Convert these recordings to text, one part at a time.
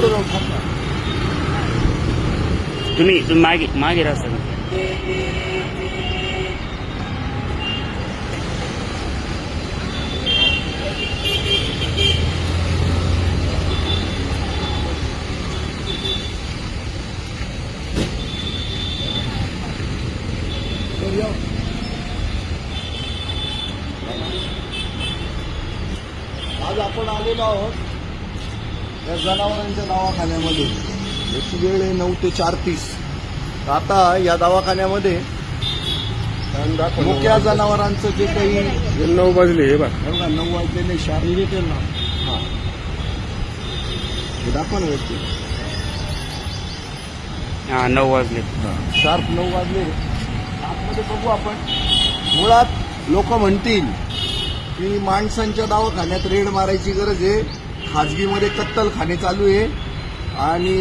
पुढे जाऊन थांबा तुम्ही तुम्ही मागे मागे राहा सगळं तर या. आज आपण आलेलो आहोत या जनावरांच्या दवाखान्यामध्ये याची वेळ आहे नऊ ते चार तीस. आता या दवाखान्यामध्ये मुक्या जनावरांचं जे काही नऊ वाजले हे बघ. हे बघा नऊ वाजलेले शारीरिक हे. दाखवा ना व्यक्ती. हा नऊ वाजले. शार्प नऊ वाजले. आतमध्ये बघू आपण. मुळात लोक म्हणतील की माणसांच्या दवाखान्यात रेड मारायची गरज आहे. खाजगीमध्ये कत्तलखाने चालू आहे आणि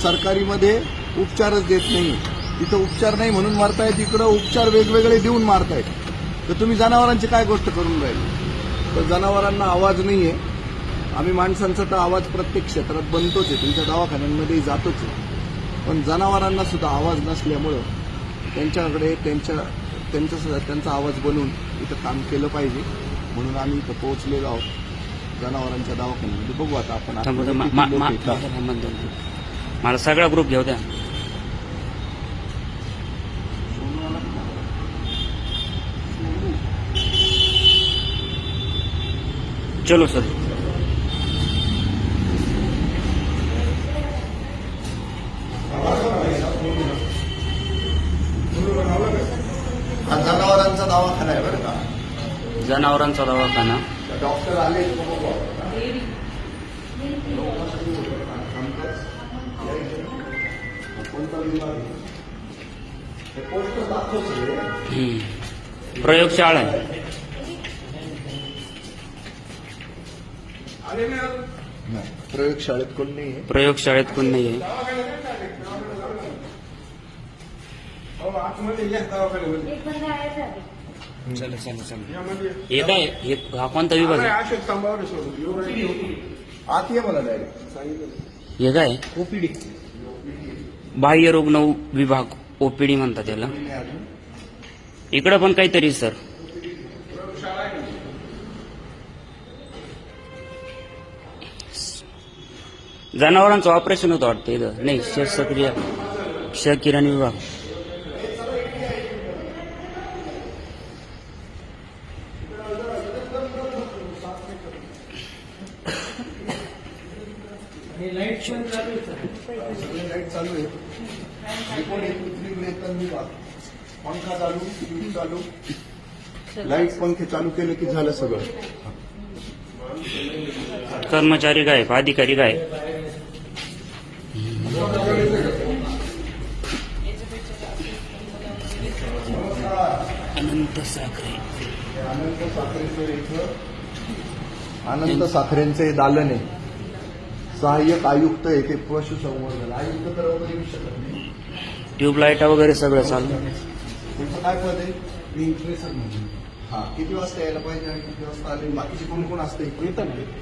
सरकारीमध्ये उपचारच देत नाही. तिथं उपचार नाही म्हणून मारतायत इकडं उपचार वेगवेगळे देऊन मारतायत. तर तुम्ही जनावरांची काय गोष्ट करून राहील? तर जनावरांना आवाज नाही आहे आम्ही माणसांचा तर आवाज प्रत्येक क्षेत्रात बनतोच आहे. तुमच्या दवाखान्यांमध्येही जातोच आहे. पण जनावरांना सुद्धा आवाज नसल्यामुळं त्यांच्याकडे त्यांच्या त्यांचा त्यांचा आवाज बनवून इथं काम केलं पाहिजे. म्हणून आम्ही इथं पोहोचलेलो आहोत. जनावरांच्या दवाखान्यामध्ये बघू आता आपण थांबा, आतमध्ये थांबा, किती मा- लोक मा- आहेत. का. थांबा, दोन मिनिटं. मला सगळा ग्रुप घेऊ द्या. चलो सर. हा जनावरांचा दवाखाना आहे बरं का? जनावरांचा दवाखाना. डॉक्टर आले का बघू. आपण. प्रयोगशाळा. आहे नाही प्रयोगशाळेत कोण नाही आहे. प्रयोगशाळेत कोण नाही आहे. चला चला चला. हे काय हे हा कोणता विभाग आहे? आत ये मला डायरेक्ट हे काय? ओपीडी. बाह्य रोग नऊ विभाग ओपीडी म्हणतात त्याला इकडं पण काहीतरी सर. जनावरांचं ऑपरेशन होतं वाटतं इथं. नाही शस्त्रक्रिया. क्षकिराणी विभाग लाइट चालू आहे रिपोर्ट एक पृथ्वीकडे येतात विभाग पंखा चालू ट्यूब चालू लाइट पंखे चालू केले की झालं सगळं. कर्मचारी काय अधिकारी काय अनंत साखरे. अनंत साखरेचं इथं अनंत साखरेंचे दालन आहे. सहाय्यक आयुक्त आहे ते पशुसंवर्धन. आयुक्त तर वगैरे येऊ शकत नाही. ट्यूबलाईट वगैरे सगळं चालू. तुमचं काय पद आहे? मी म्हणून हा किती वाजता यायला पाहिजे आणि किती वाजता आले? बाकीचे कोण कोण असते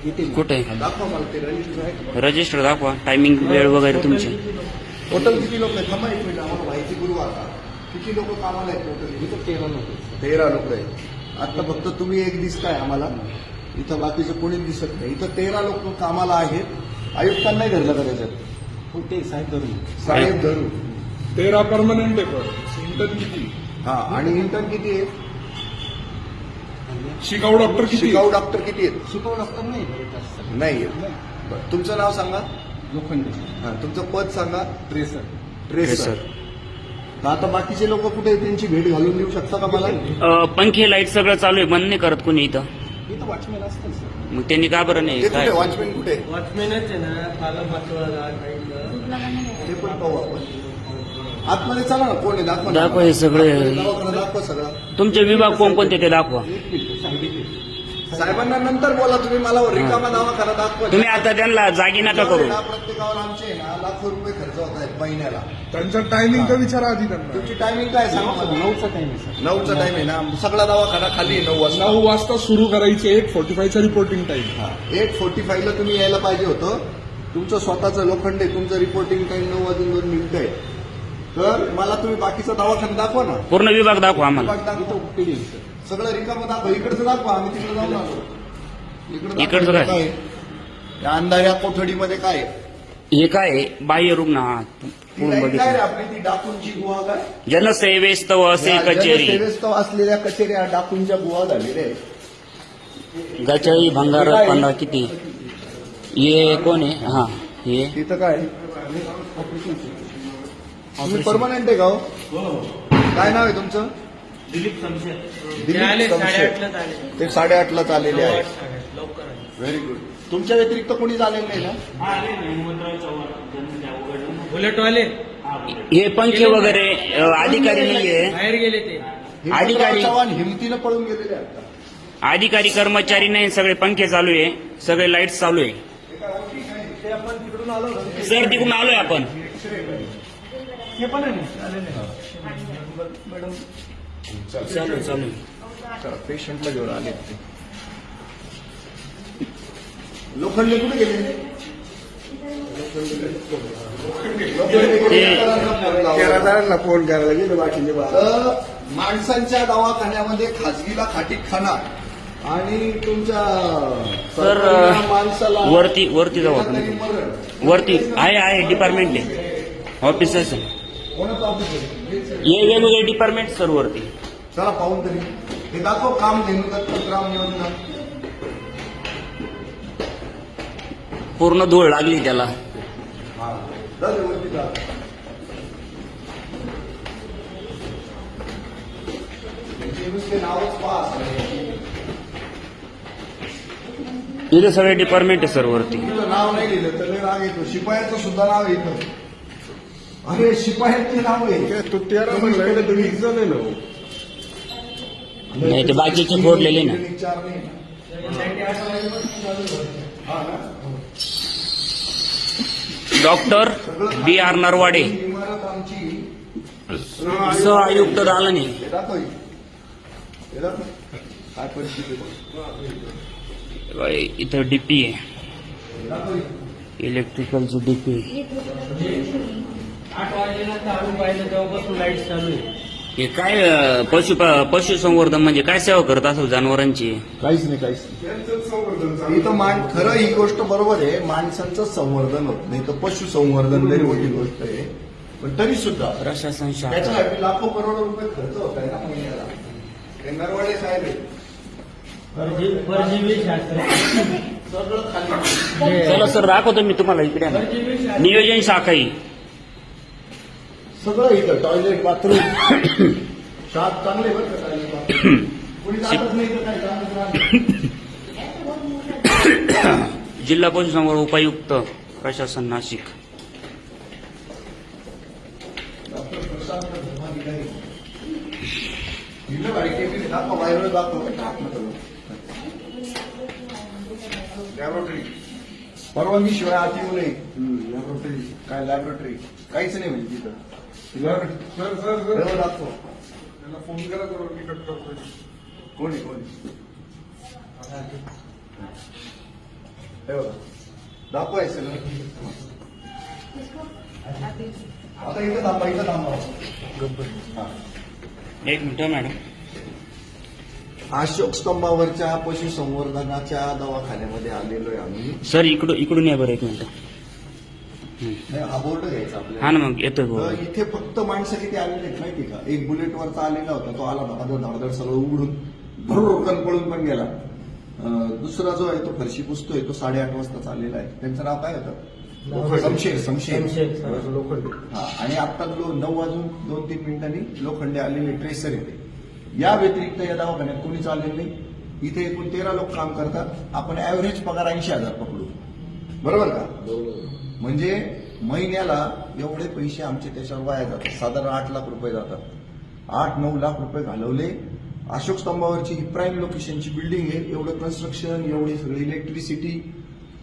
येते कुठे? दाखवा मला ते रजिस्टर आहे. रजिस्टर दाखवा. टायमिंग वेळ वगैरे तुमची. टोटल किती लोक आहेत? थांबा एक मिनिट आम्हाला माहिती करू आता. किती लोक कामाला आहेत टोटल इथं तेरा लोक तेरा लोक आहेत. आता फक्त तुम्ही एक दिसताय आम्हाला. इथं बाकीचे कोणीच दिसत नाही. इथं तेरा लोक कामाला आहेत. आयुक्तांनाही धरलं का त्याच्यात ते साहेब धरून. साहेब धरू तेरा परमनंट आहे पण. इंटर्न किती? हा आणि इंटर्न किती आहेत शिकाऊ डॉक्टर किती? शिकाऊ डॉक्टर किती आहेत? शिकवू डॉक्टर नाही. नाही बरं. तुमचं नाव सांगा? लोखंडे. हा तुमचं पद सांगा? ट्रेसर. ट्रेसर. तर आता बाकीचे लोक कुठे आहेत? त्यांची भेट घालून देऊ शकता का मला? अ, पंखे लाइट सगळं चालू आहे. बंद नाही करत कोणी इथं. इथं वॉचमॅन असतं सर मग त्यांनी का बरं नाही? ते काय? कुठे वॉचमॅन कुठे? वॉचमॅनच आहे ना पालक वाचवायला ते पण पाहू आपण. आतमध्ये चला ना कोण आहे दाखवा ना. दाखवा हे सगळे. दवाखाना दाखवा सगळा. तुमचे विभाग कोणकोणते ते दाखवा. साहेबांना नंतर बोला तुम्ही मला रिकामा दवाखाना दाखवा. तुम्ही आता त्यांना जागी नका करू. ना, प्रत्येकावर आमचे आहे ना लाखो रुपये खर्च होत आहेत महिन्याला. त्यांचा टायमिंगचा विचारा आधी त्यांना. तुमची टायमिंग काय सांगा मला. नऊचा टाइम आहे सर. नऊचा टाइम आहे ना सगळा दवाखाना खाली आहे नऊ वाजता. नऊ वाजता सुरू करायचे एक फोर्टी फायचा रिपोर्टिंग टाइम हा एट फोर्टी फाईव्हला तुम्ही यायला पाहिजे होतं. तुमचं स्वतःचं लोखंड आहे तुमचं रिपोर्टिंग टाइम नऊ वाजून दोन मिनिटं आहे. तर मला तुम्ही बाकीचा दवाखाना दाखवा ना. पूर्ण विभाग दाखवा आम्हाला. विभाग. सगळं रिकामं दाखवा. इकडचं दाखवा. आम्ही तिकडे जाऊन आलो. इकडं इकडचं दाखवा, काय? आहे? या अंधाऱ्या कोठडीमध्ये काय? आहे? हे काय? आहे? बाह्य रुग्ण हा ती पूर्ण लाइट काय रे बघितलं आपली? ती डाकूंची गुहा काय? जनसेवेस्तव असे या कचेरी. जनसेवेस्तव असलेल्या कचेऱ्या डाकूंच्या गुहा झालेल्या आहेत. गचाई भंगार काय? पंधरा किती? ये कोण आहे? हा हे. तिथं काय? तुम्ही परमनंट आहे का हो? काय नाव आहे तुमचं? दिलीप शमशेर. ते साडेआठलाच आलेले आहे व्हेरी गुड तुमच्या व्यतिरिक्त कोणी आलेलं नाही ना? बुलेटवाले हे पंखे वगैरे अधिकारी नाहीये. बाहेर गेले ते. अधिकारी- चव्हाण हिमतीनं पळून गेलेले आहेत आता. अधिकारी कर्मचारी नाही सगळे पंखे चालू आहे. सगळे लाइट चालू आहे. सर तिकडून आलोय आपण. हे पण मॅडम चालू चालू चला, पेशंटला घेऊन आले ते लोखंडे कुठे गेले केरादारांना फोन करायला गेलो बाकीचे माणसांच्या दवाखान्यामध्ये खाजगीला खाटी खाना आणि तुमच्या सर, माणसाला वरती- वरती जाऊ. वरती आहे आहे डिपार्टमेंट आहे ऑफिसर्स आहे कोणाचं ऑफिस आहे? हे वेगवेगळे डिपार्टमेंट सर वरती. चला पाहून तरी. हे दाखव काम दत्त ग्राम योजना पूर्ण धूळ लागली त्याला. हा. जा रे वरती जा. त्यांचे नुसते नावच पास इथे सगळे डिपार्टमेंट आहे सर वरती. तुझं नाव नाही लिहिलं तर लय राग येतो. शिपायाचं सुद्धा नाव इथं अरे शिपायांचे नाव आहे तो तेरा म्हणला इकडे तर वीस जण आहे ना हो. नाही ते बाकीचे फोडलेले ना चार नाही हा ना? डॉक्टर बी आर नरवाडे ही इमारत आमची सह आयुक्त दालने हे दाखव ही. हे दाखव काय परिस्थिती बघ. इथं डीपी आहे. इलेक्ट्रिकलचं डीपी आठ वाजेनंतर आम्ही पाहिलं तेव्हापासून लाइट चालू आहे. हे काय अं, पशु पशुसंवर्धन म्हणजे काय सेवा करत असेल जनावरांची? काहीच नाही काहीच नाही. इथं मान खरं ही गोष्ट बरोबर आहे. माणसांचं संवर्धन होत नाही. तर पशु संवर्धन लई मोठी गोष्ट आहे. पण तरी सुद्धा प्रशासन शाखा. त्याच्यासाठी लाखो करोड रुपये खर्च होत आहे ना महिन्याला. हे नरवाडे साहेब आहे. परजीवी परजीवी शास्त्र सगळं खाली. चला सर दाखवतो मी तुम्हाला इकडे. नियोजन शाखा ही. सगळं इथं टॉयलेट बाथरूम शात चांगले बरं का टॉयलेट बाथरूम कोणी जातच नाही तर काय राहत जिल्हा पशुसंवर्धन उपायुक्त प्रशासन नाशिक. डॉक्टर प्रशांत धर्माधिकारी दाखव. लॅबोरेटरी. परवानगी शिवाय आत येऊ नये. लॅबोरेटरी काय लॅबोरेटरी काहीच नाही म्हणजे तिथं. फोन करा तर मी कट करतोय. कोणी हे बघा. आता इथं थांबा इथं थांबा. एक मिनिट मॅडम. अशोक स्तंभावरच्या पशुसंवर्धनाच्या दवाखान्यामध्ये आलेलो आहे आम्ही. सर इकडून इकडून या बरं एक मिनिट. नाही, हा बोर्ड घ्यायचा हा आपल्याला ना मग येतोय तर बरोबर इथे फक्त माणसं किती आलेले आहेत माहिती का? एक बुलेटवरचा आलेला होता तो आला धाडधड धाडधड सगळं उघडून भरून पळून पण गेला. अं, दुसरा जो आहे तो फरशी पुसतोय तो साडेआठ वाजता आलेला आहे. त्यांचं नाव काय होतं? समशेर समशेर हा आणि आता लो- नऊ वाजून दोन तीन मिनिटांनी लोखंडे आलेले ट्रेसर येते. या व्यतिरिक्त या दवाखान्यात कोणीच आलेलं नाही. इथे एकूण तेरा लोक काम करतात. आपण ऍव्हरेज पगार ऐंशी हजार पकडू. बरोबर का? म्हणजे महिन्याला एवढे पैसे आमचे त्याच्यावर वाया जातात. साधारण आठ लाख रुपये जातात. आठ नऊ लाख रुपये घालवले. अशोक स्तंभावरची ही प्राईम लोकेशनची बिल्डिंग आहे. एवढं कन्स्ट्रक्शन एवढी सगळी इलेक्ट्रिसिटी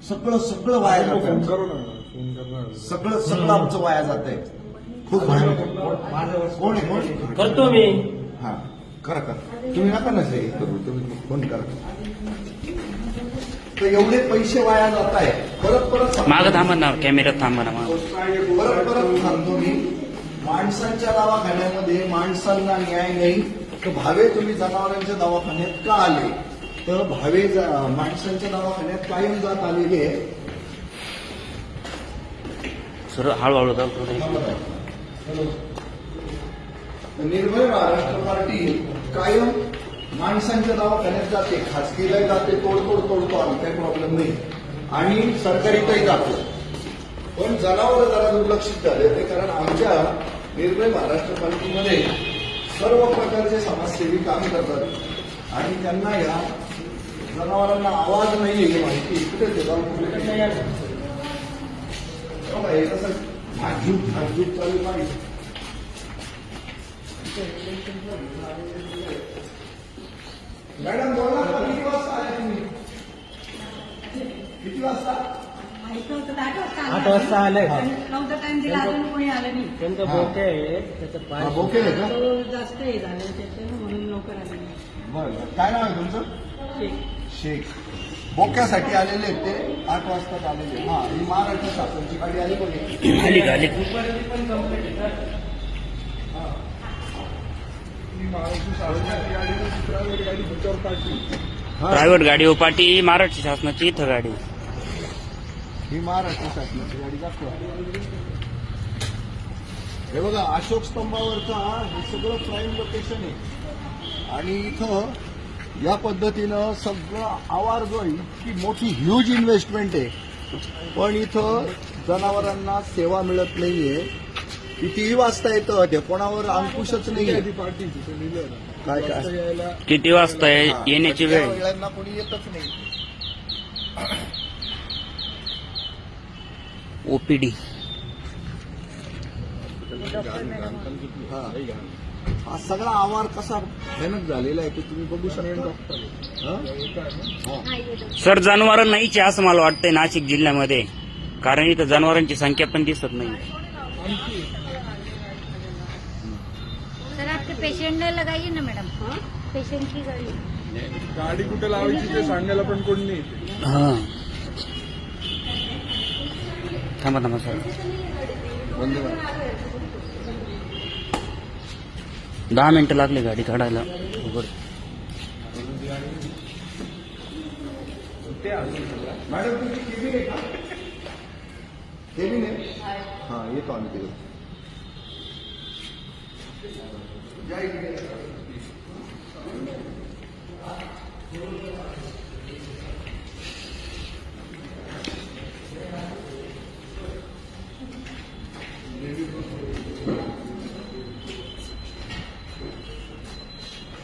सगळं सगळं वाया जातं. सगळं सगळं आमचं वाया जात आहे खूप कोण आहे कोण करतो मी. हा. करा करा. तुम्ही नका ना हे करू तुम्ही फोन करा. तर एवढे पैसे वाया जात आहे परत परत. मागं थांबा ना कॅमेऱ्यात थांबा ना मागं. परत परत सांगतो मी. माणसांच्या दवाखान्यामध्ये माणसांना न्याय नाही. तर भावे तुम्ही जनावरांच्या दवाखान्यात का आले? तर भावे ज- माणसांच्या दवाखान्यात कायम जात आलेले आहे सर हळूहळू जाऊ. थोडं. निर्भय महाराष्ट्र पार्टी कायम माणसांच्या दवाखान्यात जाते खासगीलाही जाते तोडतोड तोडतो आम्ही काही प्रॉब्लेम नाही. आणि सरकारीतही जातो. पण जनावर जरा दुर्लक्षित झाले ते कारण आमच्या निर्भय महाराष्ट्र पालिकेमध्ये सर्व प्रकारचे समाजसेवी काम करतात. आणि त्यांना या जनावरांना आवाज नाही हे माहिती. इकडे ते जाऊन कुठे नाही. हो कसं चालू नाही मॅडम बोला ना, किती वाजता आल्या तुम्ही किती वाजता माहिती होतं तर आठ वाजता आले. आठ वाजता आले. नऊचा टाइम दिला अजून कोणी आलं नाही त्यांचं हा. बोके आहे त्याचं हा, पाय बोके आहे का तो जास्त हे झालं त्याच्यानं म्हणून लवकर आले. बरं बरं. काय नाव आहे तुमचं. शेख बोक्यासाठी आलेले आहेत ते आठ वाजताच आलेले हा ही महाराष्ट्र शासनची गाडी आली बघे आली आली दुपारी पण कंप्लीट आहे सर ही महाराष्ट्र शासनाची गाडी ना दुसऱ्या वेळी गाडी पुढच्यावर काढली प्रायव्हेट गाडी उपाटी पाटी महाराष्ट्र शासनाची इथं गाडी. ही महाराष्ट्र शासनाची गाडी दाखवा हे बघा अशोक स्तंभावरचा हे सगळं प्राईम लोकेशन आहे. आणि इथं या पद्धतीनं सगळं आवार जो आहे इतकी मोठी ह्यूज इन्व्हेस्टमेंट आहे. पण इथं जनावरांना सेवा मिळत नाहीये. कितीही वाजता येतं ते कोणावर अंकुशच नाहीये ती पार्टी तिथे लिहिलं ना काय काय? किती वाजता आहे हा, येण्याची वेळ? वेळांना कोणी येतच नाही. ओपीडी. हा. हा सगळा आवार कसा भयानक झालेला आहे ते तुम्ही बघू शकता. हा? हा. सर जनावर नाहीचे असं मला वाटतंय नाशिक जिल्ह्यामध्ये. कारण इथं जनावरांची संख्या पण दिसत नाही. पेशेंट ने लगाई है ना मैडम पेशेंट की गाड़ी। गाडी कुठे लावायची ते सांगायला पण कोण नाही इथे. हा। थांबा थांबा सर. दहा मिनिटं लागली गाडी काढायला. उघड. मॅडम तुमची केबिन आहे का? केबिन आहे? हा येतो आम्ही इकडे.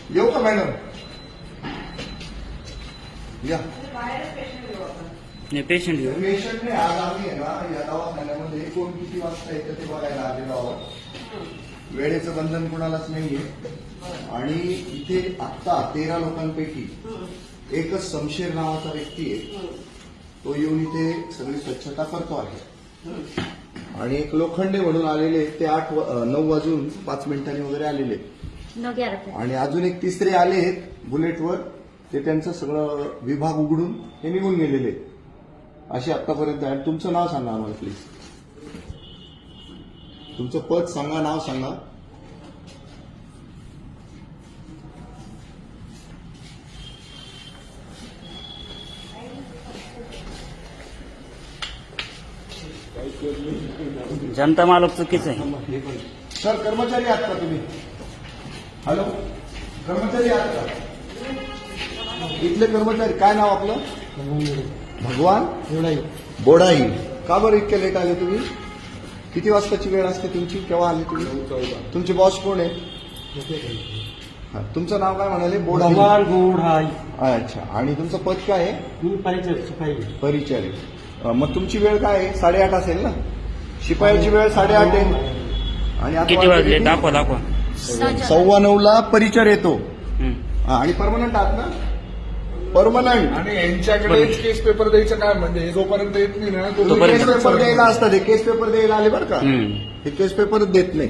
येऊ का मॅडम? या. नाही पेशंट घेऊ पेशंटने आज आम्ही आहे ना या दवाखान्यामध्ये कोण किती वाजता येतं ते बघायला आलेलो आहोत. वेळेचं बंधन कोणालाच नाहीये. आणि इथे आत्ता तेरा लोकांपैकी एकच शमशेर नावाचा व्यक्ती आहे. तो येऊन इथे सगळी स्वच्छता करतो आहे. आणि एक लोखंडे म्हणून आलेले ते आठ नऊ वाजून पाच मिनिटांनी वगैरे आलेले आणि अजून एक तिसरे आले आहेत बुलेटवर. ते त्यांचं सगळं विभाग उघडून ते निघून गेलेले. असे आतापर्यंत आहे. तुमचं नाव सांगा आम्हाला प्लीज तुमचं पद सांगा नाव सांगा. जनता मालक चुकीचं आहे. सर कर्मचारी आहात का तुम्ही? हॅलो? कर्मचारी आहात का? इथले कर्मचारी काय नाव आपलं? भगवान. बोडाई. का बरं इतके लेट आले तुम्ही? किती वाजताची वेळ असते तुमची? केव्हा आले तुम्ही? तुमचे बॉस कोण आहे? हा, तुमचं नाव काय म्हणाले? बोडाई भगवान गोड हाय अच्छा आणि तुमचं पद काय आहे? मी पाहिजे अं, मग तुमची वेळ काय आहे? साडेआठ असेल ना? शिपायाची वेळ साडेआठ आहे. आणि आता किती वाजले दाखवा दाखवा. सव्वा नऊला परिचर येतो. हा, आणि परमनंट आहात ना? परमनंट आणि यांच्याकडेच केस पेपर द्यायचं काय? म्हणजे हे जोपर्यंत येत नाही ना तोपर्यंत- केस पेपर द्यायला असतात हे केस पेपर द्यायला आले बरं का. हम्म. हे केस पेपर देत नाही.